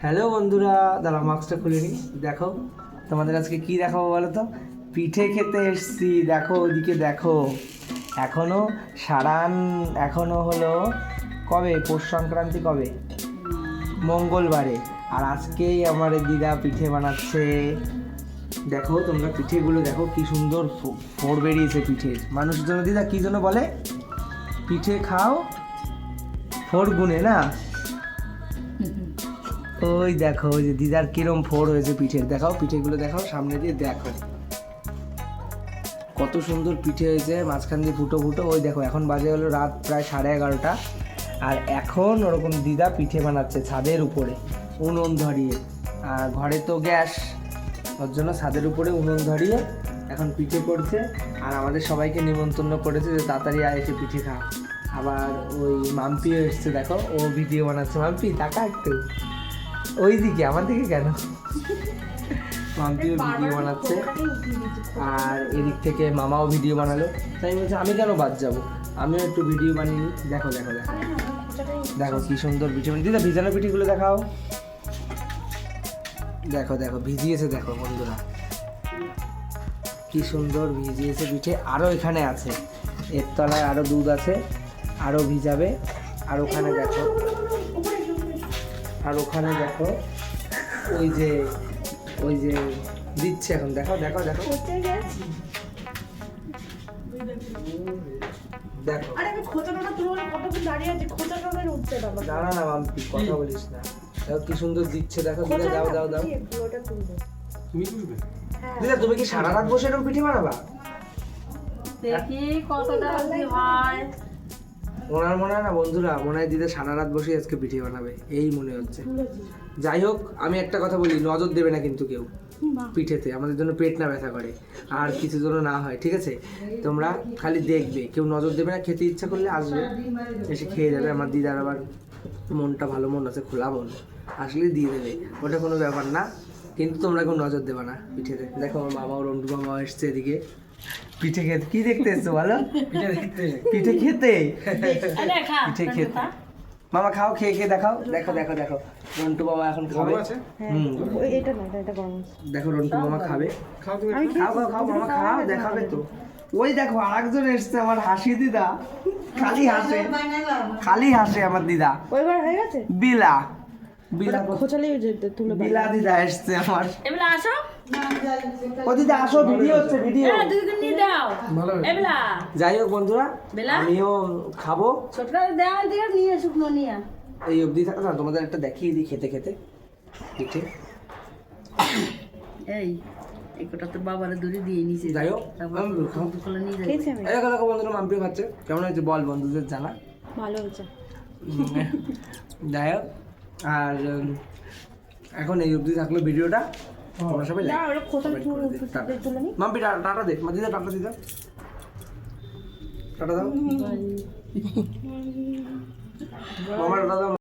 Hello বন্ধুরা দাঁড়া মাস্কটা খুলে নি দেখো, তোমাদের আজকে কি দেখাবো বলো তো? পিঠে খেতে এসছি। দেখো, ওদিকে দেখো। এখনও সারান, এখনও হলো কবে? পৌষ সংক্রান্তি কবে? মঙ্গলবারে। আর আজকেই আমার দিদা পিঠে বানাচ্ছে। দেখো, তোমরা পিঠেগুলো দেখো, কি সুন্দর ফো- ফোড় বেরিয়েছে পিঠে। মানুষের জন্য দিদা কি জন্য বলে? পিঠে খাও ফোর গুনে, না? ওই দেখো, ওই যে দিদার কিরম ফোর হয়েছে পিঠের। দেখাও পিঠেগুলো, দেখাও, সামনে দিয়ে দেখো। কত সুন্দর পিঠে হয়েছে, মাঝখান দিয়ে ফুটো ফুটো। ওই দেখো, এখন বাজে হলো রাত প্রায় সাড়ে এগারোটা। আর এখন ওরকম দিদা পিঠে বানাচ্ছে ছাদের উপরে, উনুন ধরিয়ে। আর ঘরে তো গ্যাস, ওর জন্য ছাদের উপরে উনুন ধরিয়ে এখন পিঠে করছে। আর আমাদের সবাইকে নিমন্ত্রণ করেছে যে তাড়াতাড়ি আয় এসে পিঠে খা। আবার ওই মাম্পিও এসছে, দেখো, ও ভিডিও বানাচ্ছে। মাম্পি তাকা একটু। ওই দিকে আমার দিকে কেন? মাম্পিও ভিডিও বানাচ্ছে। আর এদিক থেকে মামাও ভিডিও বানালো। তাই আমি বলছি আমি কেন বাদ যাব? আমিও একটু ভিডিও বানিয়ে নিই। দেখো দেখো দেখো। দেখো কি সুন্দর পিঠে বানিয়ে দিদা ভিজানো পিঠিগুলো দেখাও। দেখো দেখো ভিজিয়েছে দেখো বন্ধুরা। কি সুন্দর ভিজিয়েছে পিঠে। আরও এখানে আছে। এর তলায় আরও দুধ আছে। আরও ভিজাবে। আর ওখানে দেখো। আর ওখানে দেখো ওই যে ওই যে দিচ্ছে এখন দেখো দেখো দেখো। দেখো। আরে আমি খোঁচাটা তুলে কতক্ষণ দাঁড়িয়ে আছে? খোঁচাটা উঠছে বাবা। দাঁড়া না মাম্পি কথা বলিস না। দেখো কি সুন্দর দিচ্ছে দেখো দিদা দাও দাও দাও। ওটা তুমি তুলবে? দিদা তুমি কি সারা রাত বসে এরকম পিঠে বানাবা? দেখি কতটা হয়। ওনার মনে হয় না বন্ধুরা মনে হয় দিদি সারা রাত বসে আজকে পিঠে বানাবে। এই মনে হচ্ছে। যাই হোক আমি একটা কথা বলি নজর দেবে না কিন্তু কেউ পিঠেতে। আমাদের জন্য পেট না ব্যথা করে আর কিছু জন্য না হয় ঠিক আছে? তোমরা খালি দেখবে কেউ নজর দেবে না খেতে ইচ্ছা করলে আসবে। এসে খেয়ে যাবে আমার দিদার আবার মনটা ভালো মন আছে খোলা মন। আসলে দিয়ে দেবে ওটা কোনো ব্যাপার না। কিন্তু তোমরা কেউ নজর দেবে না পিঠেতে। দেখো আমার মামাও রন্টু মামা এসছে এদিকে। পিঠে খেতে কি দেখতে এসছো বলো? পিঠে খেতে? পিঠে খেতে। মামা খাও খেয়ে খেয়ে দেখাও। দেখো দেখো দেখো। রন্টু বাবা এখন খাবে। হুম। এটা না এটা গরম দেখো রন্টু মামা খাবে। খাও খাও। খাও মামা খাও দেখাবে তো। ওই দেখো আরেকজন এসছে আমার হাসি দিদা। খালি হাসে। খালি হাসে আমার দিদা। ওইবার হয়ে গেছে? বিলা। বিলা তুলে বিলা দিদা এসছে আমার। এবেলা আসো। ও দিদা আসো ভিডিও হচ্ছে ভিডিও হ্যাঁ দুদিন নিয়ে দাও ভালো হয়েছে। এবেলা। যাই হোক বন্ধুরা আমিও খাব। ছোটটা দেওয়া দিকে নিয়ে শুকনো নিয়ে। এই অবধি থাকো না তোমাদের একটা দেখিয়ে দিই খেতে খেতে। পিঠে। এই এই কটা তোর বাবারে দড়ি দিয়ে নিছে। যাই হোক নিয়ে এই বন্ধুরা মাম্পি খাচ্ছে। কেমন হয়েছে বল বন্ধুদের জানা? ভালো হয়েছে। যাই হোক আর এখন এই অবধি থাকল ভিডিওটা। তোমরা সবাই মাম্পি টা- টাটা দে। দিদা টাটা দিদা। টাটা দাও। মামা টাটা দাও